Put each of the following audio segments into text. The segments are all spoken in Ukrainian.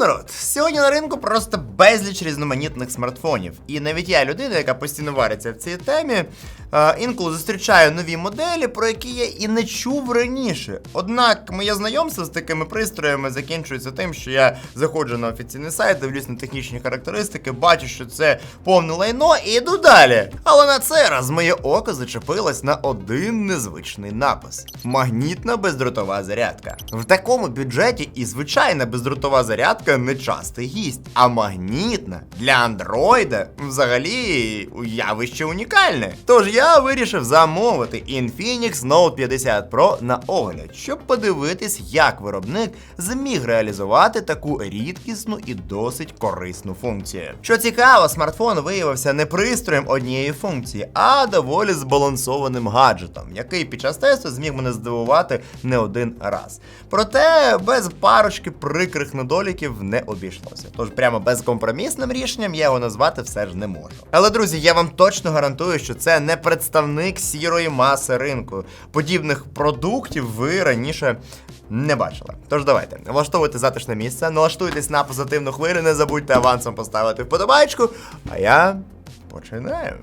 народ! Сьогодні на ринку просто безліч різноманітних смартфонів. І навіть я, людина, яка постійно вариться в цій темі, е, інколи зустрічаю нові моделі, про які я і не чув раніше. Однак моє знайомство з такими пристроями закінчується тим, що я заходжу на офіційний сайт, дивлюсь на технічні характеристики, бачу, що це повне лайно, і йду далі. Але на цей раз моє око зачепилось на один незвичний напис: магнітна бездротова зарядка. В такому бюджеті і звичайна бездротова зарядка не частий гість, а магнітна для андроїда взагалі явище унікальне. Тож я вирішив замовити Infinix Note 50 Pro на огляд, щоб подивитись, як виробник зміг реалізувати таку рідкісну і досить корисну функцію. Що цікаво, смартфон виявився не пристроєм однієї функції, а доволі збалансованим гаджетом, який під час тесту зміг мене здивувати не один раз. Проте без парочки прикрих недоліків не обійшлося. Тож прямо безкомпромісним рішенням я його назвати все ж не можу. Але друзі, я вам точно гарантую, що це не представник сірої маси ринку. Подібних продуктів ви раніше не бачили. Тож давайте, влаштовуйте затишне місце, налаштуйтесь на позитивну хвилю, не забудьте авансом поставити вподобайку. А я починаю.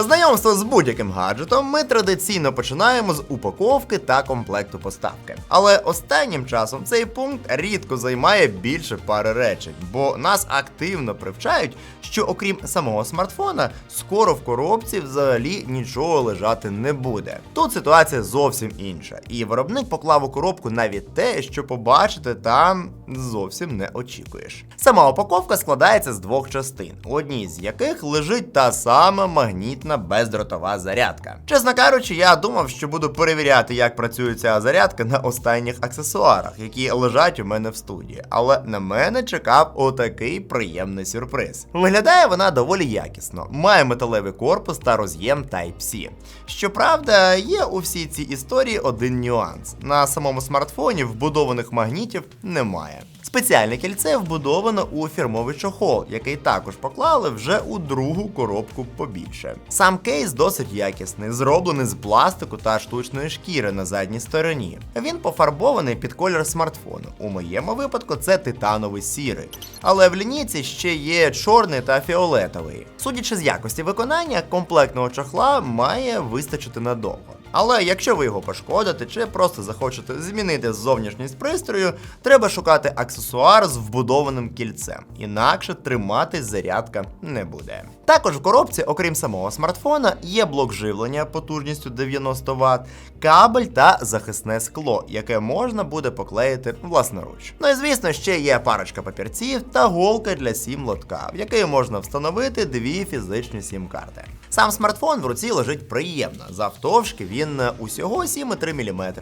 Знайомство з будь-яким гаджетом ми традиційно починаємо з упаковки та комплекту поставки. Але останнім часом цей пункт рідко займає більше пари речень, бо нас активно привчають, що окрім самого смартфона, скоро в коробці взагалі нічого лежати не буде. Тут ситуація зовсім інша, і виробник поклав у коробку навіть те, що побачити там зовсім не очікуєш. Сама упаковка складається з двох частин, у одній з яких лежить та сама магнітна бездротова зарядка. Чесно кажучи, я думав, що буду перевіряти, як працює ця зарядка на останніх аксесуарах, які лежать у мене в студії. Але на мене чекав отакий приємний сюрприз. Виглядає вона доволі якісно, має металевий корпус та роз'єм Type-C. Щоправда, є у всій цій історії один нюанс: на самому смартфоні вбудованих магнітів немає. Спеціальне кільце вбудовано у фірмовий чохол, який також поклали вже у другу коробку побільше. Сам кейс досить якісний, зроблений з пластику та штучної шкіри на задній стороні. Він пофарбований під колір смартфону. У моєму випадку це титановий сірий. Але в лінійці ще є чорний та фіолетовий. Судячи з якості виконання, комплектного чохла має вистачити надовго. Але якщо ви його пошкодите чи просто захочете змінити зовнішність пристрою, треба шукати аксесуар з вбудованим кільцем, інакше тримати зарядка не буде. Також в коробці, окрім самого смартфона, є блок живлення потужністю 90 Вт, кабель та захисне скло, яке можна буде поклеїти власноруч. Ну і звісно, ще є парочка папірців та голка для сім-лотка, в який можна встановити дві фізичні сім-карти. Сам смартфон в руці лежить приємно. Завтовшки він усього 7,3 мм.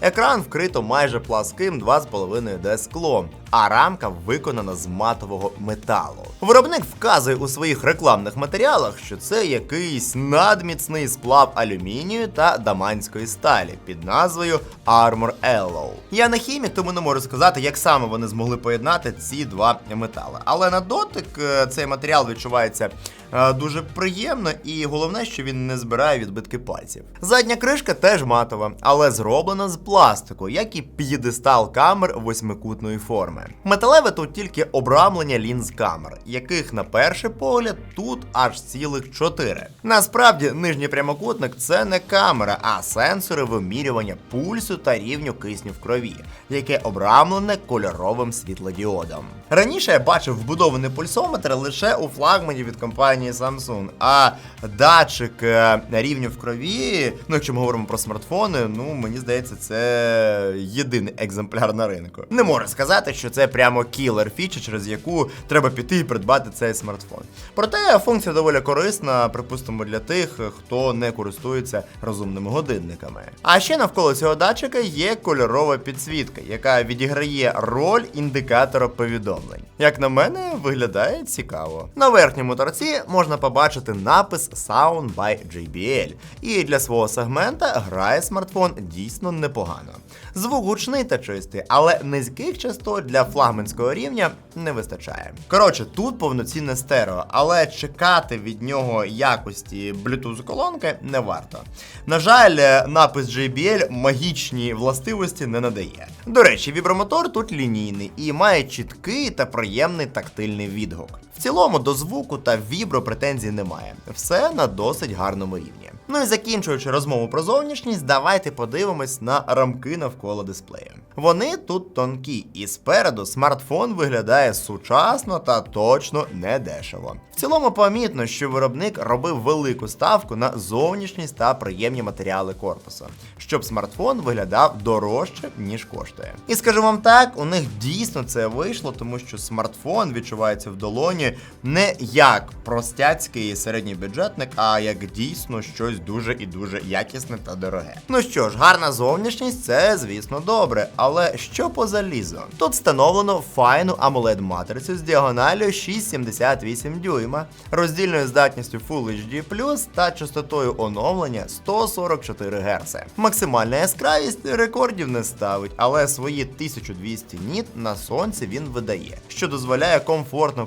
Екран вкрито майже пласким 2,5D склом, а рамка виконана з матового металу. Виробник вказує у своїх рекламних матеріалах, що це якийсь надміцний сплав алюмінію та даманської сталі під назвою Armor Alloy. Я не хімік, тому не можу сказати, як саме вони змогли поєднати ці два метали. Але на дотик е, цей матеріал відчувається е, дуже приємно, і головне, що він не збирає відбитки пальців. Задня кришка теж матова, але зроблена з пластику, як і п'єдестал камер восьмикутної форми. Металеве тут тільки обрамлення лінз камер, яких на перший погляд тут аж цілих чотири. Насправді, нижній прямокутник це не камера, а сенсори вимірювання пульсу та рівню кисню в крові, яке обрамлене кольоровим світлодіодом. Раніше я бачив вбудований пульсометр лише у флагмані від компанії Samsung, а датчик е, рівню в крові, ну якщо ми говоримо про смартфони, ну мені здається, це єдиний екземпляр на ринку. Не можу сказати, що це прямо кілер фіча, через яку треба піти і придбати цей смартфон. Проте функція доволі корисна, припустимо, для тих, хто не користується розумними годинниками. А ще навколо цього датчика є кольорова підсвітка, яка відіграє роль індикатора повідомлень. Як на мене, виглядає цікаво. На верхньому торці можна побачити напис Sound by JBL, і для свого сегмента грає смартфон дійсно непогано. Звук гучний та чистий, але низьких частот для для флагманського рівня не вистачає. Коротше, тут повноцінне стерео, але чекати від нього якості Bluetooth колонки не варто. На жаль, е, напис JBL магічні властивості не надає. До речі, вібромотор тут лінійний і має чіткий та приємний тактильний відгук. Цілому до звуку та вібро претензій немає. Все на досить гарному рівні. Ну і закінчуючи розмову про зовнішність, давайте подивимось на рамки навколо дисплею. Вони тут тонкі, і спереду смартфон виглядає сучасно та точно не дешево. В цілому помітно, що виробник робив велику ставку на зовнішність та приємні матеріали корпусу, щоб смартфон виглядав дорожче, ніж коштує. І скажу вам так, у них дійсно це вийшло, тому що смартфон відчувається в долоні не як простяцький середній бюджетник, а як дійсно щось дуже і дуже якісне та дороге. Ну що ж, гарна зовнішність це, звісно, добре, але що по залізу? Тут встановлено файну amoled матрицю з діагоналю 6,78 дюйма, роздільною здатністю Full HD та частотою оновлення 144 Гц. Максимальна яскравість рекордів не ставить, але свої 1200 ніт на сонці він видає, що дозволяє комфортно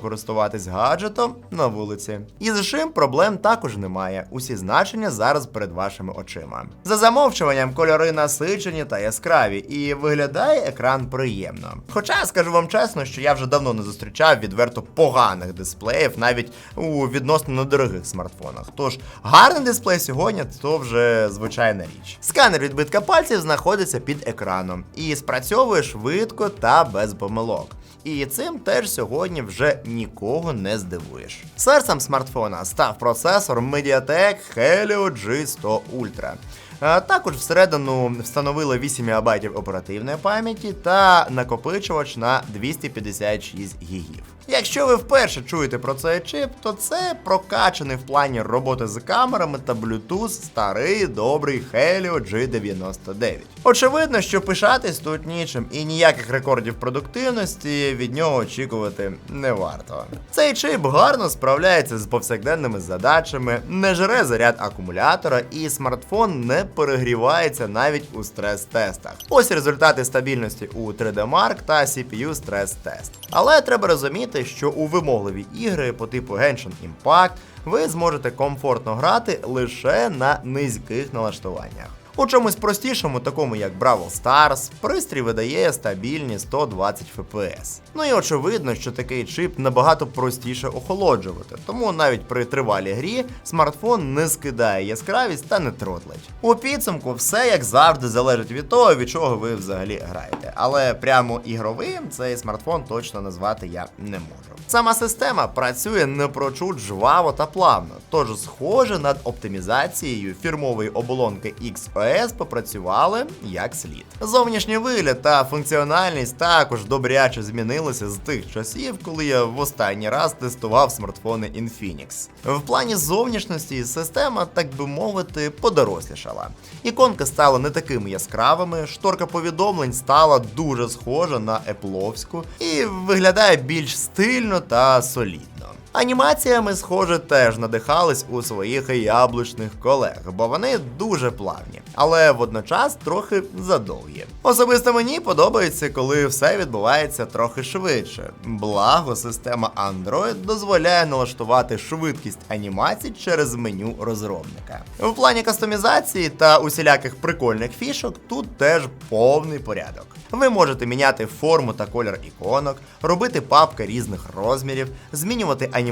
користуватись гаджетом на вулиці. І з чим проблем також немає. Усі значення зараз перед вашими очима. За замовчуванням кольори насичені та яскраві, і виглядає екран приємно. Хоча скажу вам чесно, що я вже давно не зустрічав відверто поганих дисплеїв, навіть у відносно недорогих смартфонах. Тож гарний дисплей сьогодні то вже звичайна річ. Сканер відбитка пальців знаходиться під екраном і спрацьовує швидко та без помилок. І цим теж сьогодні вже нікого не здивуєш. Серцем смартфона став процесор MediaTek Helio G100 Ultra. Також всередину встановили 8 МБ оперативної пам'яті та накопичувач на 256 гігів. Якщо ви вперше чуєте про цей чип, то це прокачаний в плані роботи з камерами та Bluetooth старий добрий Helio G99. Очевидно, що пишатись тут нічим і ніяких рекордів продуктивності від нього очікувати не варто. Цей чип гарно справляється з повсякденними задачами, не жре заряд акумулятора, і смартфон не перегрівається навіть у стрес-тестах. Ось результати стабільності у 3D Mark та CPU стрес-тест. Але треба розуміти, що у вимогливі ігри по типу Genshin Impact ви зможете комфортно грати лише на низьких налаштуваннях. У чомусь простішому, такому як Brawl Stars, пристрій видає стабільні 120 FPS. Ну і очевидно, що такий чип набагато простіше охолоджувати, тому навіть при тривалій грі смартфон не скидає яскравість та не тротлить. У підсумку все як завжди залежить від того, від чого ви взагалі граєте. Але прямо ігровим цей смартфон точно назвати я не можу. Сама система працює напрочуд жваво та плавно, тож схоже над оптимізацією фірмової оболонки XOS попрацювали як слід. Зовнішній вигляд та функціональність також добряче змінилися з тих часів, коли я в останній раз тестував смартфони Infinix. В плані зовнішності система, так би мовити, подорослішала. Іконки стали не такими яскравими, шторка повідомлень стала дуже схожа на епловську і виглядає більш стильно та солідно. Анімаціями, схоже, теж надихались у своїх яблучних колег, бо вони дуже плавні, але водночас трохи задовгі. Особисто мені подобається, коли все відбувається трохи швидше. Благо, система Android дозволяє налаштувати швидкість анімацій через меню розробника. В плані кастомізації та усіляких прикольних фішок тут теж повний порядок. Ви можете міняти форму та колір іконок, робити папки різних розмірів, змінювати анімації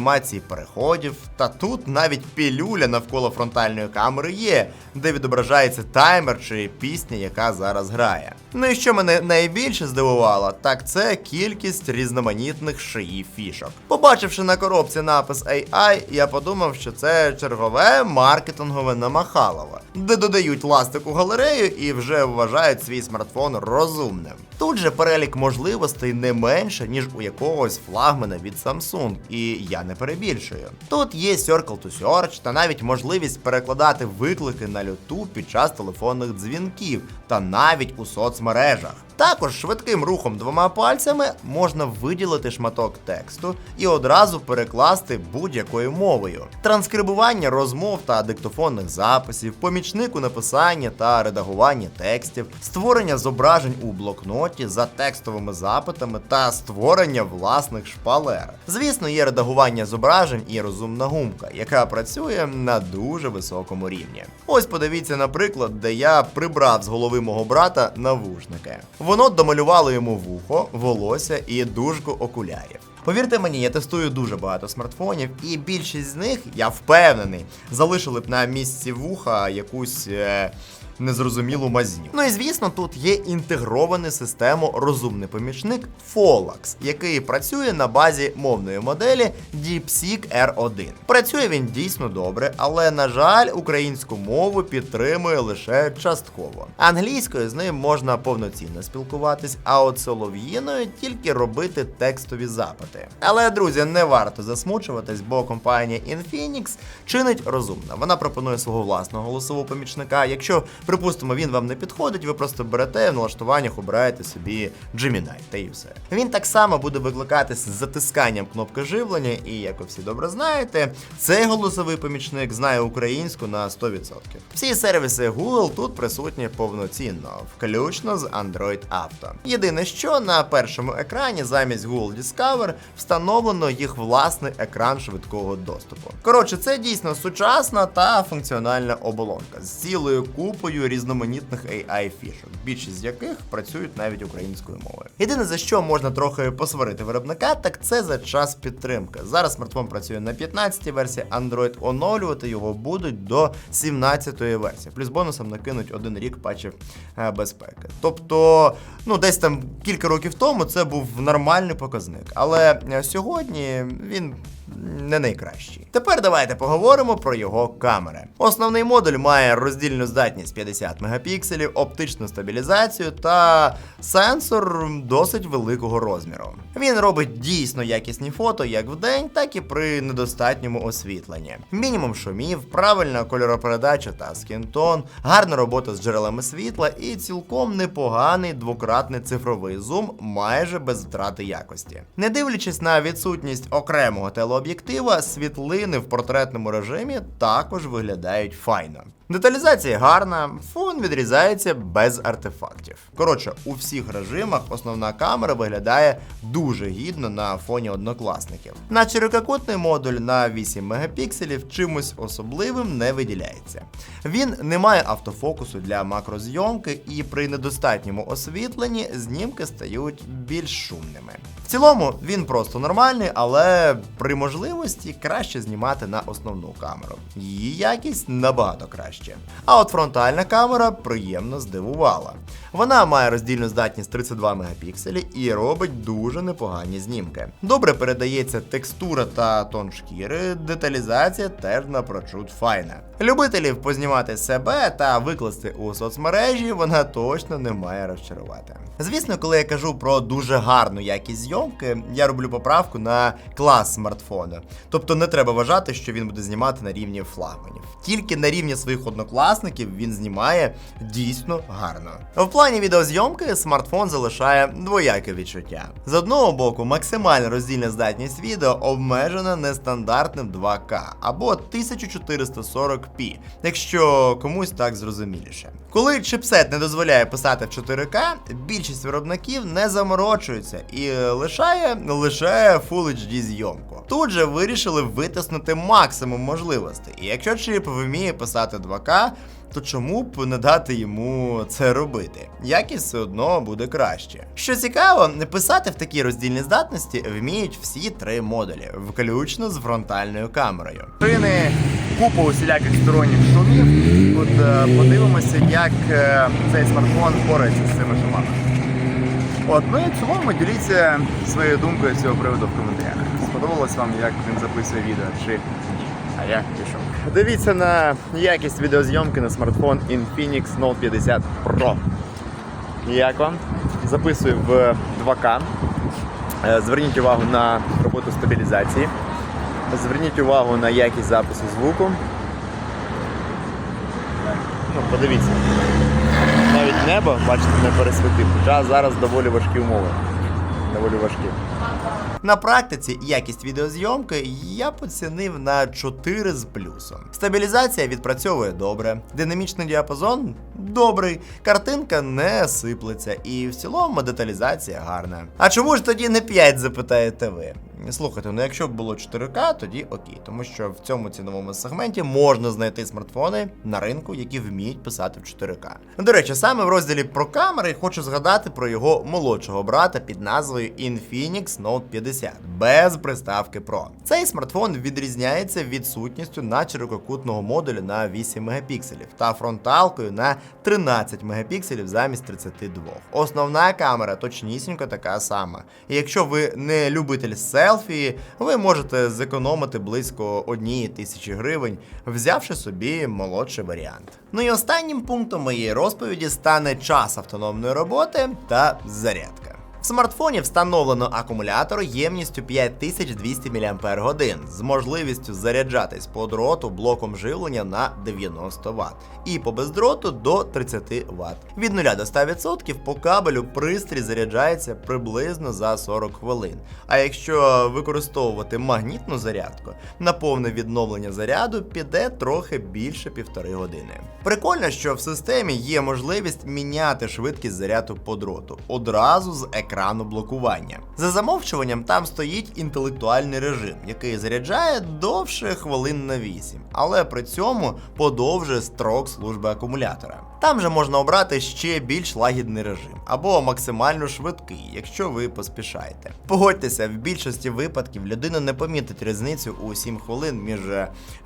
переходів. Та тут навіть пілюля навколо фронтальної камери є, де відображається таймер чи пісня, яка зараз грає. Ну і що мене найбільше здивувало, так це кількість різноманітних шиї фішок. Побачивши на коробці напис AI, я подумав, що це чергове маркетингове намахалово, де додають ластику галерею і вже вважають свій смартфон розумним. Тут же перелік можливостей не менше, ніж у якогось флагмана від Samsung, і я не перебільшую. Тут є Circle to Search та навіть можливість перекладати виклики на люту під час телефонних дзвінків та навіть у соцмережах. Також швидким рухом двома пальцями можна виділити шматок тексту і одразу перекласти будь-якою мовою. Транскрибування розмов та диктофонних записів, помічник у написанні та редагуванні текстів, створення зображень у блокноті за текстовими запитами та створення власних шпалер. Звісно, є редагування зображень і розумна гумка, яка працює на дуже високому рівні. Ось подивіться, наприклад, де я прибрав з голови мого брата навушники. Воно домалювало йому вухо, волосся і дужку окулярів. Повірте мені, я тестую дуже багато смартфонів, і більшість з них, я впевнений, залишили б на місці вуха якусь. Е- Незрозумілу мазню. Ну і звісно, тут є інтегрований систему розумний помічник Folax, який працює на базі мовної моделі DeepSeek R1. Працює він дійсно добре, але на жаль, українську мову підтримує лише частково. Англійською з ним можна повноцінно спілкуватись, а от солов'їною тільки робити текстові запити. Але друзі, не варто засмучуватись, бо компанія Infinix чинить розумно. Вона пропонує свого власного голосового помічника. Якщо Припустимо, він вам не підходить, ви просто берете в налаштуваннях, обираєте собі Gemini, та і все. Він так само буде викликатись з затисканням кнопки живлення, і як ви всі добре знаєте, цей голосовий помічник знає українську на 100%. Всі сервіси Google тут присутні повноцінно, включно з Android Auto. Єдине, що на першому екрані замість Google Discover встановлено їх власний екран швидкого доступу. Коротше, це дійсно сучасна та функціональна оболонка з цілою купою різноманітних AI фішок, більшість з яких працюють навіть українською мовою. Єдине за що можна трохи посварити виробника, так це за час підтримки. Зараз смартфон працює на 15-й версії Android, оновлювати його будуть до 17-ї версії. Плюс бонусом накинуть один рік патчів е, безпеки. Тобто, ну десь там кілька років тому це був нормальний показник, але е, сьогодні він не найкращий. Тепер давайте поговоримо про його камери. Основний модуль має роздільну здатність 50 мегапікселів, оптичну стабілізацію та сенсор досить великого розміру. Він робить дійсно якісні фото як вдень, так і при недостатньому освітленні. Мінімум шумів, правильна кольоропередача та скінтон, гарна робота з джерелами світла і цілком непоганий двократний цифровий зум майже без втрати якості. Не дивлячись на відсутність окремого телеоб'єктива, світлини в портретному режимі також виглядають файно. Деталізація гарна, фон відрізається без артефактів. Коротше, у всіх режимах основна камера виглядає дуже гідно на фоні однокласників. На ширококутний модуль на 8 мегапікселів чимось особливим не виділяється. Він не має автофокусу для макрозйомки, і при недостатньому освітленні знімки стають більш шумними. В цілому він просто нормальний, але при можливості краще знімати на основну камеру. Її якість набагато краще. А от фронтальна камера приємно здивувала. Вона має роздільну здатність 32 мегапікселі і робить дуже непогані знімки. Добре передається текстура та тон шкіри, деталізація теж напрочуд файна. Любителів познімати себе та викласти у соцмережі вона точно не має розчарувати. Звісно, коли я кажу про дуже гарну якість зйомки, я роблю поправку на клас смартфона. Тобто не треба вважати, що він буде знімати на рівні флагманів. Тільки на рівні своїх однокласників він знімає дійсно гарно. В плані відеозйомки смартфон залишає двояке відчуття. З одного боку, максимальна роздільна здатність відео обмежена нестандартним 2К або 1440p, якщо комусь так зрозуміліше. Коли чипсет не дозволяє писати в 4К, більшість виробників не заморочується і лишає лише Full HD зйомку. Тут же вирішили витиснути максимум можливостей. І якщо чип вміє писати 2К, то чому б не дати йому це робити? Якість все одно буде краще. Що цікаво, писати в такій роздільній здатності вміють всі три модулі, включно з фронтальною камерою. Шини, купа усіляких сторонніх шумів. От е, подивимося, як е, цей смартфон впорається з цими шумами. От, ну і цілому діліться своєю думкою з цього приводу в коментарях. Сподобалось вам, як він записує відео, чи? А я пішов. Дивіться на якість відеозйомки на смартфон Infinix Note 50 Pro. Як вам? Записую в 2К. Е, Зверніть увагу на роботу стабілізації. Зверніть увагу на якість запису звуку. Ну, подивіться. Навіть небо, бачите, не пересвітив. Хоча зараз доволі важкі умови. Доволі важкі. На практиці якість відеозйомки я поцінив на 4 з плюсом. Стабілізація відпрацьовує добре, динамічний діапазон добрий, картинка не сиплеться, і в цілому деталізація гарна. А чому ж тоді не 5, запитаєте ви? Слухайте, ну якщо б було 4К, тоді окей, тому що в цьому ціновому сегменті можна знайти смартфони на ринку, які вміють писати в 4К. До речі, саме в розділі про камери хочу згадати про його молодшого брата під назвою Infinix Note 50 без приставки Pro. Цей смартфон відрізняється відсутністю на ширококутного модуля на 8 мегапікселів та фронталкою на 13 мегапікселів замість 32. Основна камера точнісінько така сама. І якщо ви не любитель селфі, ви можете зекономити близько однієї тисячі гривень, взявши собі молодший варіант. Ну і останнім пунктом моєї розповіді стане час автономної роботи та зарядка. В смартфоні встановлено акумулятор ємністю 5200 мАч з можливістю заряджатись по дроту блоком живлення на 90 Вт і по бездроту до 30 Вт. Від 0 до 100% по кабелю пристрій заряджається приблизно за 40 хвилин. А якщо використовувати магнітну зарядку, на повне відновлення заряду піде трохи більше півтори години. Прикольно, що в системі є можливість міняти швидкість заряду по дроту одразу з екрану блокування. За замовчуванням там стоїть інтелектуальний режим, який заряджає довше хвилин на 8, але при цьому подовжує строк служби акумулятора. Там же можна обрати ще більш лагідний режим або максимально швидкий, якщо ви поспішаєте. Погодьтеся, в більшості випадків людина не помітить різницю у 7 хвилин між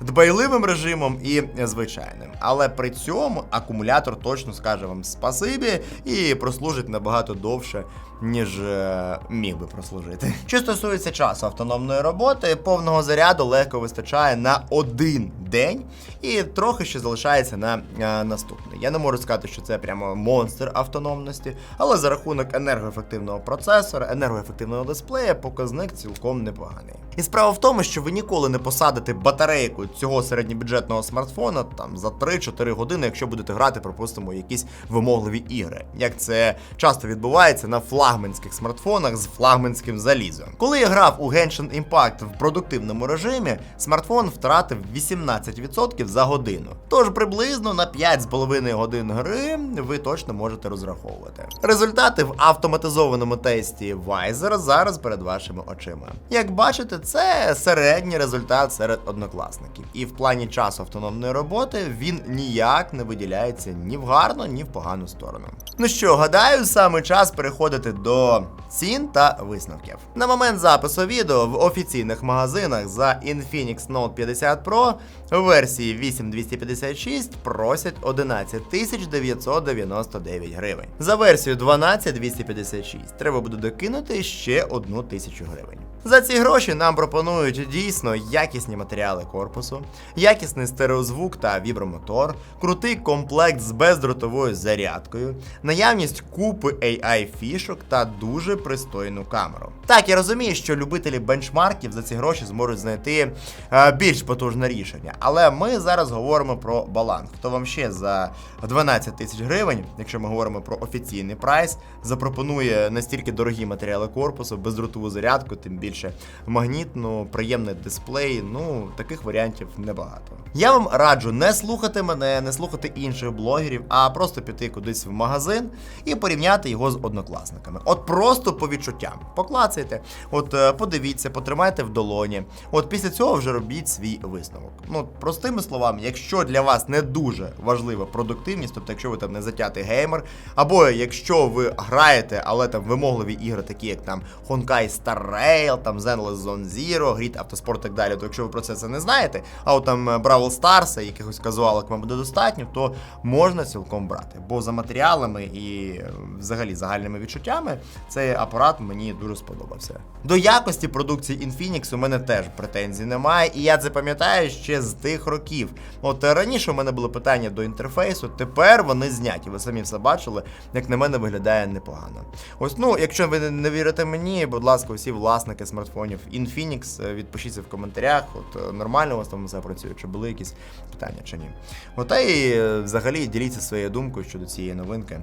дбайливим режимом і звичайним. Але при цьому акумулятор точно скаже вам спасибі і прослужить набагато довше, ніж е, міг би прослужити. Що стосується часу автономної роботи, повного заряду легко вистачає на один день, і трохи ще залишається на е, наступний. Я не можу сказати, що це прямо монстр автономності, але за рахунок енергоефективного процесора, енергоефективного дисплея, показник цілком непоганий. І справа в тому, що ви ніколи не посадите батарейку цього середньобюджетного смартфона там за 3-4 години, якщо будете грати, припустимо, якісь вимогливі ігри, як це часто відбувається на флагманських смартфонах з флагманським залізом. Коли я грав у Genshin Impact в продуктивному режимі, смартфон втратив 18% за годину. Тож приблизно на 5,5 годин гри ви точно можете розраховувати. Результати в автоматизованому тесті Wiser зараз перед вашими очима. Як бачите, це середній результат серед однокласників. І в плані часу автономної роботи він ніяк не виділяється ні в гарну, ні в погану сторону. Ну що, гадаю, саме час переходити до цін та висновків. На момент запису відео в офіційних магазинах за Infinix Note 50 Pro версії 8256 просять 11 999 гривень. За версію 12256 треба буде докинути ще одну тисячу гривень. За ці гроші нам пропонують дійсно якісні матеріали корпусу, якісний стереозвук та вібромотор, крутий комплект з бездротовою зарядкою, наявність купи AI фішок та дуже пристойну камеру. Так, я розумію, що любителі бенчмарків за ці гроші зможуть знайти е, більш потужне рішення, але ми зараз говоримо про баланс. Хто вам ще за 12 тисяч гривень, якщо ми говоримо про офіційний прайс, запропонує настільки дорогі матеріали корпусу, бездротову зарядку, тим більше магнітну, приємний дисплей. Ну таких варіантів небагато. Я вам раджу не слухати мене, не слухати інших блогерів, а просто піти кудись в магазин і порівняти його з однокласниками. От просто по відчуттям. Поклацайте, от е, подивіться, потримайте в долоні. От після цього вже робіть свій висновок. Ну, простими словами, якщо для вас не дуже важлива продуктивність, тобто якщо ви там не затятий геймер, або якщо ви граєте, але там вимогливі ігри, такі як там Honkai Star Rail, там Zenless Zone Zero, Grid Автоспорт і так далі, то якщо ви про це це не знаєте, а от там е, Brawl Stars, якихось казуалок вам буде достатньо, то можна цілком брати. Бо за матеріалами і е, взагалі загальними відчуттями цей апарат мені дуже сподобався. До якості продукції Infinix у мене теж претензій немає, і я це пам'ятаю ще з тих років. От е, раніше у мене були питання до інтерфейсу, тепер вони зняті. Ви самі все бачили, як на мене виглядає непогано. Ось, ну, якщо ви не вірите мені, будь ласка, усі власники смартфонів Infinix. Е, Відпишіться в коментарях. От е, нормально у вас там все працює, чи були якісь питання, чи ні. От, та і взагалі діліться своєю думкою щодо цієї новинки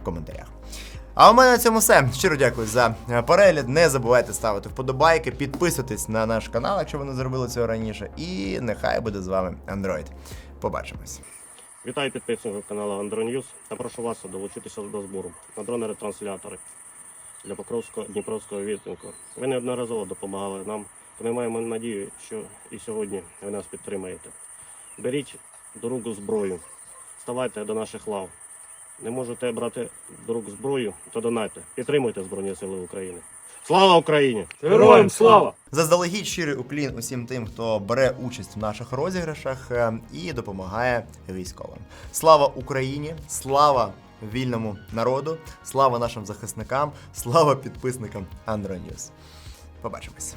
в коментарях. А у мене на цьому все. Щиро дякую за е, перегляд. Не забувайте ставити вподобайки, підписуйтесь на наш канал, якщо ви не зробили цього раніше. І нехай буде з вами Android. Побачимось. Вітаю підписників каналу Андроньюз та прошу вас долучитися до збору на дрони-ретранслятори для Покровського Дніпровського відтинку. Ви неодноразово допомагали нам, то ми маємо надію, що і сьогодні ви нас підтримаєте. Беріть до рук зброю, ставайте до наших лав. Не можете брати до рук зброю, то донайте. Підтримуйте Збройні Сили України. Слава Україні! Героям слава! Заздалегідь щирий уклін усім тим, хто бере участь в наших розіграшах е, і допомагає військовим. Слава Україні! Слава вільному народу! Слава нашим захисникам! Слава підписникам Андроньюз! Побачимось!